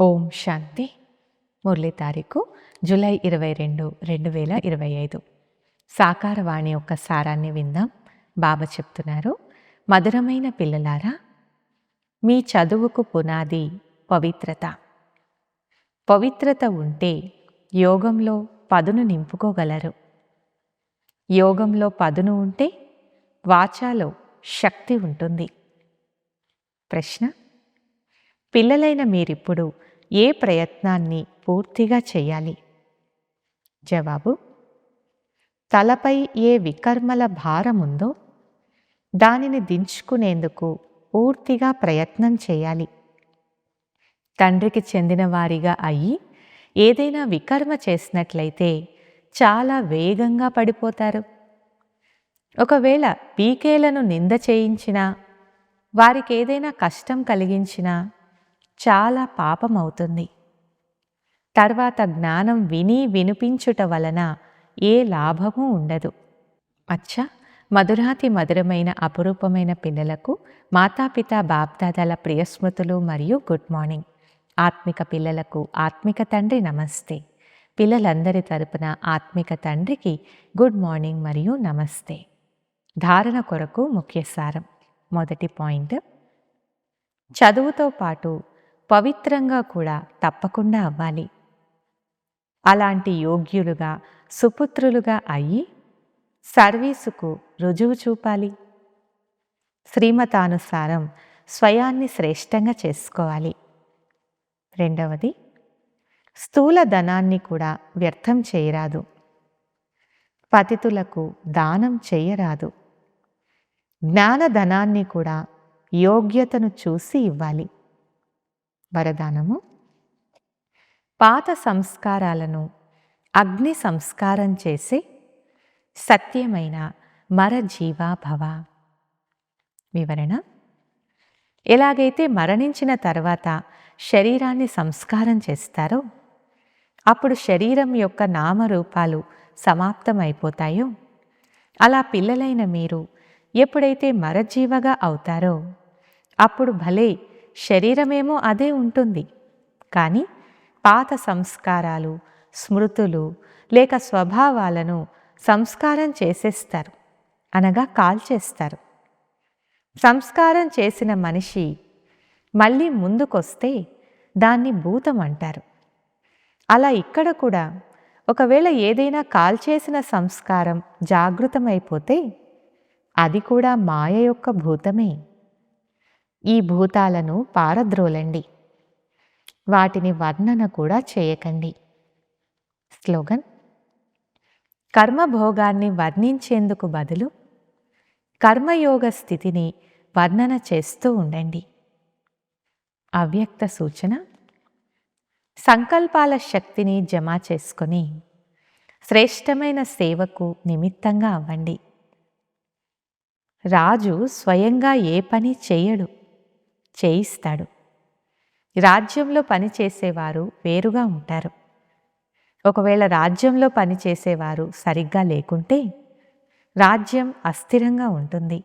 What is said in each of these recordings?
ఓం శాంతి. మురళి తారీఖు జూలై ఇరవై రెండు రెండు వేల ఇరవై ఐదు. సాకారవాణి యొక్క సారాన్ని విందాం. బాబా చెప్తున్నారు మధురమైన పిల్లలారా మీ చదువుకు పునాది పవిత్రత. పవిత్రత ఉంటే యోగంలో పదును నింపుకోగలరు. యోగంలో పదును ఉంటే వాచాలో శక్తి ఉంటుంది. ప్రశ్న పిల్లలైన మీరిప్పుడు ఏ ప్రయత్నాన్ని పూర్తిగా చేయాలి? జవాబు తలపై ఏ వికర్మల భారం ఉందో దానిని దించుకునేందుకు పూర్తిగా ప్రయత్నం చేయాలి. తండ్రికి చెందిన వారిగా అయ్యి ఏదైనా వికర్మ చేసినట్లయితే చాలా వేగంగా పడిపోతారు. ఒకవేళ పీకేలను నింద చేయించినా వారికి ఏదైనా కష్టం కలిగించినా చాలా పాపం అవుతుంది తర్వాత జ్ఞానం విని వినిపించుట వలన ఏ లాభము ఉండదు. అచ్చా! మధురాతి మధురమైన అపురూపమైన పిల్లలకు మాతాపిత బాప్దాదాల ప్రియస్మృతులు మరియు గుడ్ మార్నింగ్. ఆత్మిక పిల్లలకు ఆత్మిక తండ్రి నమస్తే. పిల్లలందరి తరపున ఆత్మిక తండ్రికి గుడ్ మార్నింగ్ మరియు నమస్తే. ధారణ కొరకు ముఖ్య సారం మొదటి పాయింట్. చదువుతో పాటు పవిత్రంగా కూడా తప్పకుండా అవ్వాలి. అలాంటి యోగ్యులుగా సుపుత్రులుగా అయ్యి సర్వీసుకు రుజువు చూపాలి. శ్రీమతానుసారం స్వయాన్ని శ్రేష్టంగా చేసుకోవాలి. రెండవది స్థూల ధనాన్ని కూడా వ్యర్థం చేయరాదు. పతితులకు దానం చేయరాదు. జ్ఞానధనాన్ని కూడా యోగ్యతను చూసి ఇవ్వాలి. వరదానము. పాత సంస్కారాలను అగ్ని సంస్కారం చేసి సత్యమైన మరజీవాభవ. వివరణ? ఎలాగైతే మరణించిన తర్వాత శరీరాన్ని సంస్కారం చేస్తారో అప్పుడు శరీరం యొక్క నామరూపాలు సమాప్తమైపోతాయో అలా పిల్లలైన మీరు ఎప్పుడైతే మరజీవగా అవుతారో అప్పుడు భలే శరీరమేమో అదే ఉంటుంది. కానీ పాత సంస్కారాలు స్మృతులు లేక స్వభావాలను సంస్కారం చేసేస్తారు. అనగా కాల్చేస్తారు. సంస్కారం చేసిన మనిషి మళ్ళీ ముందుకొస్తే దాన్ని భూతం అంటారు. అలా ఇక్కడ కూడా ఒకవేళ ఏదైనా కాల్చేసిన సంస్కారం జాగృతమైపోతే అది కూడా మాయ యొక్క భూతమే. ఈ భూతాలను పారద్రోలండి. వాటిని వర్ణన కూడా చేయకండి. స్లోగన్. కర్మభోగాన్ని వర్ణించేందుకు బదులు కర్మయోగ స్థితిని వర్ణన చేస్తూ ఉండండి. అవ్యక్త సూచన. సంకల్పాల శక్తిని జమ చేసుకొని శ్రేష్టమైన సేవకు నిమిత్తంగా అవ్వండి. రాజు స్వయంగా ఏ పని చేయడు. చేయిస్తాడు. రాజ్యంలో పనిచేసేవారు వేరుగా ఉంటారు. ఒకవేళ రాజ్యంలో పనిచేసేవారు సరిగ్గా లేకుంటే రాజ్యం అస్థిరంగా ఉంటుంది.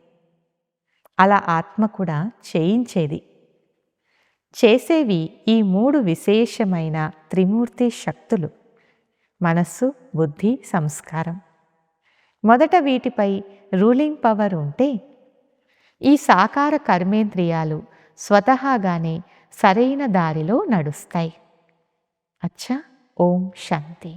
అలా ఆత్మ కూడా చేయించేది. చేసేవి ఈ మూడు విశేషమైన త్రిమూర్తి శక్తులు. మనస్సు బుద్ధి సంస్కారం. మొదట వీటిపై రూలింగ్ పవర్ ఉంటే ఈ సాకార కర్మేంద్రియాలు స్వతహాగానే సరైన దారిలో నడుస్తాయి. అచ్చా ఓం శాంతి.